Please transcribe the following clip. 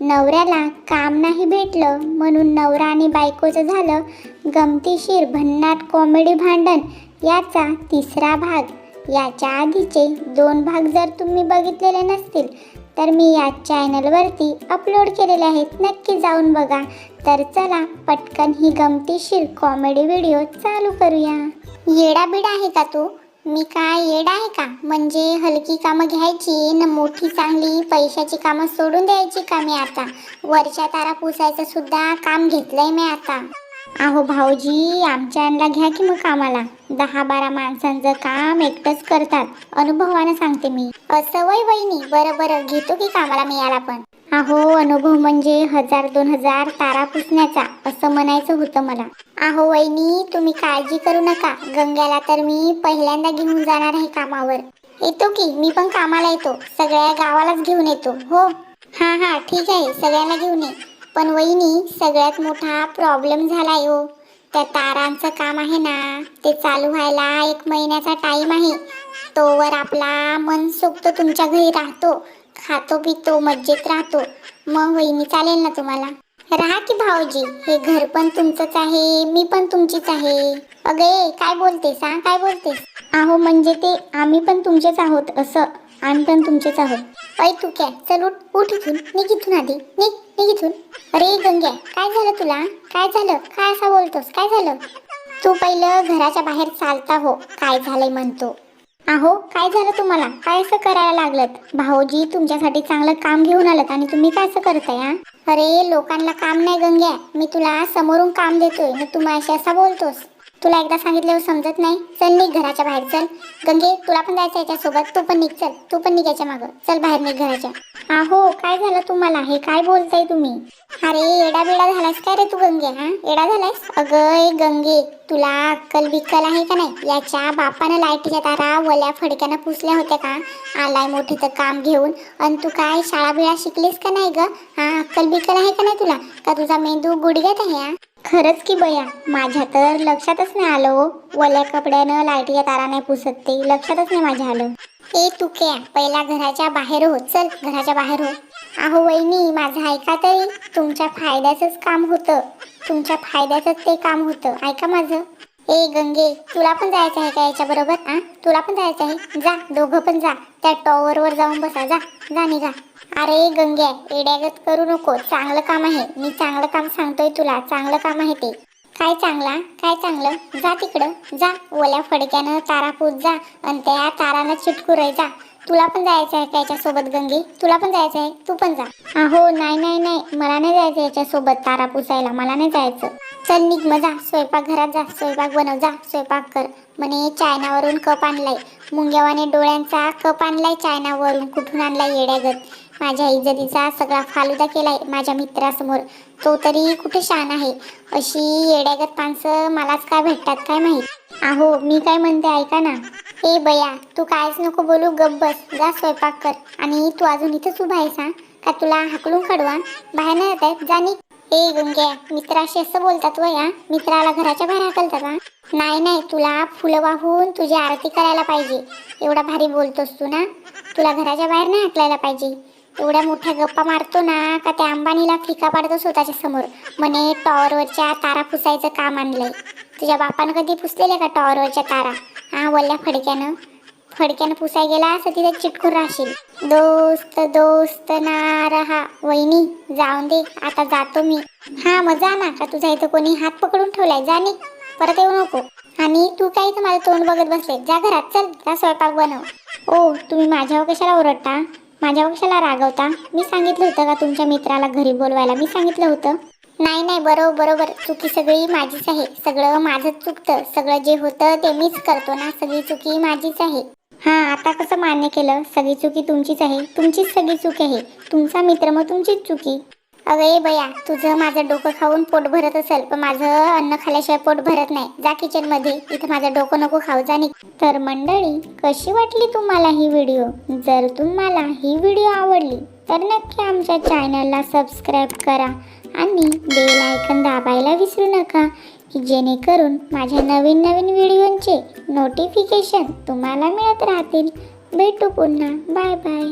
नवऱ्याला काम नाही भेटलं म्हणून नवरा आणि बायकोचं झालं गमतीशीर भन्नाट कॉमेडी भांडण. याचा तिसरा भाग. याच्या आधीचे दोन भाग जर तुम्ही बघितलेले नसतील तर मी या चॅनलवरती अपलोड केलेले आहेत. नक्की जाऊन बघा. तर चला पटकन ही गमतीशीर कॉमेडी व्हिडिओ चालू करूया. येडाबिडा आहे का तू? मी काय येडा आहे का? म्हणजे हलकी कामं घ्यायची न मोठी चांगली पैशाची कामं सोडून द्यायची का मी आता? वरच्या तारा पुसायचं सुद्धा काम घेतलंय मी आता. अहो भाऊजी आमच्या यांना घ्या की मग कामाला. दहा बारा माणसांचं काम एकटंच करतात. अनुभवानं सांगते मी. असं वय वहिनी बरं बरं घेतो की कामाला मी याला पण. अहो अनुभव म्हणजे हजार दोन हजार तारा पुसण्याचा असं म्हणायचं होतं मला. अहो वहिनी तुम्ही काळजी करू नका. गंग्याला तर मी पहिल्यांदा घेऊन जाणार आहे कामावर. येतो की मी पण कामाला येतो. सगळ्या गावालाच घेऊन येतो हो? हा हा ठीक आहे सगळ्यांना घेऊन ये. पण वहिनी सगळ्यात मोठा प्रॉब्लेम झालाय हो. त्या तारांचं काम आहे ना ते चालू व्हायला एक महिन्याचा टाईम आहे. तोवर आपला मन सोबत तुमच्या घरी राहतो. खातो पितो मज्जेत राहतो. मग वहिनी चालेल ना तुम्हाला? राहा की भाऊजी हे घर पण तुमचंच आहे मी पण तुमचीच आहे. अगे काय बोलते सांग काय बोलते अहो म्हणजे ते आम्ही पण तुमचेच आहोत असं. आम्ही पण तुमचेच आहोत. ऐ तू काय? चल उठ उठ इथून. निघ इथून आधी. निघ निघ इथून. अरे गंग्या काय झालं तुला? काय झालं? काय असं बोलतोस? काय झालं? तू पहिलं घराच्या बाहेर चालता हो. काय झालंय म्हणतो. अहो काय झालं तुम्हाला? काय असं करायला लागलत? भाऊजी तुमच्यासाठी चांगलं काम घेऊन आलं आणि तुम्ही काय असं करताय हा? अरे लोकांना काम नाही गंग्या मी तुला समोरून काम देतोय. मग तू असा बोलतोस. तुला एकदा सांगितल्यावर समजत नाही. चल निघ घराच्या बाहेर चल. गंगे तुला पण जायचं याच्यासोबत. तू पण निघ चल. तू पण निघायच्या मागं. चल बाहेर निघ घराच्या. आहो काय झालं तुम्हाला? हे काय बोलताय तुम्ही? अरे एडा बिडा झालास काय रे तू गंगे हा? एडा झालास अगं ए गंगे तुला अक्कल बिक्कल आहे का नाही? याच्या बापानं लाईटीच्या तारा वल्या फडक्यानं पुसल्या होत्या का? आलाय मोठीचं काम घेऊन. आणि तू काय शाळा बिळा शिकलीस का नाही ग? हा अक्कल बिक्कल आहे का नाही तुला? का तुझा मेंदू गुडघ्यात आहे हा? खरंच की बया? माझ्या तर लक्षातच नाही आलो हो. वल्या कपड्यानं लाईटीच्या तारा नाही पुसत ते. लक्षातच नाही माझ्या आलं. ए तू क्या? पहिला घराच्या बाहेर हो. चल घराच्या बाहेर हो. अहो वहिनी माझं ऐका तरी. तुमच्या फायद्याचंच काम होतं. तुमच्या फायद्याचंच ते काम होतं. ऐका माझं. ए गंगे तुला पण जायचं आहे का याच्याबरोबर आ? तुला पण जायचं आहे? जा दोघं पण जा. त्या टॉवरवर जाऊन बसा. जा जा निघा. अरे गंग्या एड्यागत करू नको. चांगलं काम आहे. मी चांगलं काम सांगतोय तुला. चांगलं काम आहे ते. काय चांगला? काय चांगलं? जा तिकडं. जा. ओल्या फडक्यानं तारा पूज जा. आणि त्या तारानं चिटकू जा. तुला पण जायचं आहे त्याच्यासोबत गंगे. तुला पण जायचं आहे. तू पण जा. अहो नाही नाही नाही. मला नाही जायचं याच्यासोबत तारा पुसायला. मला नाही जायचं. चल निघ मग जा. स्वयंपाक घरात जा. स्वयंपाक बनव. जा. स्वयंपाक कर. म्हणे चायनावरून कप आणलाय. मुंग्यावाने डोळ्यांचा कप आणलाय चायनावरून. कुठून आणलाय येड्यागत? माझ्या इज्जतीचा सगळा फालुदा केलाय माझ्या मित्रासमोर. तो तरी कुठे शान आहे? अशी येड्यागत माणसं मलाच काय भेटतात काय माहीत? आहो मी काय म्हणते ऐका ना. ए बया तू कायच नको बोलू गब्बस बस जा स्वयंपाक कर. आणि तू अजून इथंच उभा आहेस हा? का तुला हाकलून काढवा बाहेर नाही येत आहेत जाणी ए गुंग्या मित्राशी असं बोलतात वया मित्राला घराच्या बाहेर हाकलतात का नाही नाही तुला फुलं वाहून तुझी आरती करायला पाहिजे. एवढा भारी बोलतोस तू ना? तुला घराच्या बाहेर नाही हाकलायला पाहिजे. एवढ्या मोठ्या गप्पा मारतो ना का त्या अंबानीला फिका पाडतो स्वतःच्या समोर. म्हणे टॉवरवरच्या तारा पुसायचं काम आणलंय. तुझ्या बापानं कधी पुसलेल्या का टॉवरवरच्या तारा? हा वल्ल्या फडक्यानं. फडक्यानं पुसाय गेला असं तिथे चिटकून राहशील. दोस्त दोस्त ना रहा वहिनी जाऊन दे आता जातो मी. हा मग जा ना का तुझा इथं कोणी हात पकडून ठेवलाय? जा परत येऊ नको. आणि तू काय इथं माझं तोंड बघत बसले जा घरात चल जा स्वयंपाक बनव. ओ तुम्ही माझ्यावर कशाला ओरडता? माझ्या वंशाला रागवता मी सांगितलं होतं का तुमच्या मित्राला घरी बोलवायला? मी सांगितलं होतं. नाही नाही बरोबर बरोबर. चुकी सगळी माझीच आहे. सगळं माझंच चुकतं. सगळं जे होतं ते मीच करतो ना. सगळी चुकी माझीच आहे. हा आता कसं मान्य केलं? सगळी चुकी तुमचीच आहे. तुमचीच सगळी चूक आहे. तुमचा मित्र मग तुमचीच चुकी. अगं ए बया तुझं माझं डोकं खाऊन पोट भरत असेल पण माझं अन्न खाल्याशिवाय पोट भरत नाही. जा किचनमध्ये इथं माझं डोकं नको खाऊ जा तर मंडळी कशी वाटली तुम्हाला ही व्हिडिओ? जर तुम्हाला ही व्हिडिओ आवडली तर नक्की आमच्या चॅनलला सबस्क्राईब करा आणि बेल आयकन दाबायला विसरू नका की जेणेकरून माझ्या नवीन नवीन व्हिडिओंचे नोटिफिकेशन तुम्हाला मिळत राहतील. भेटू पुन्हा. Bye bye.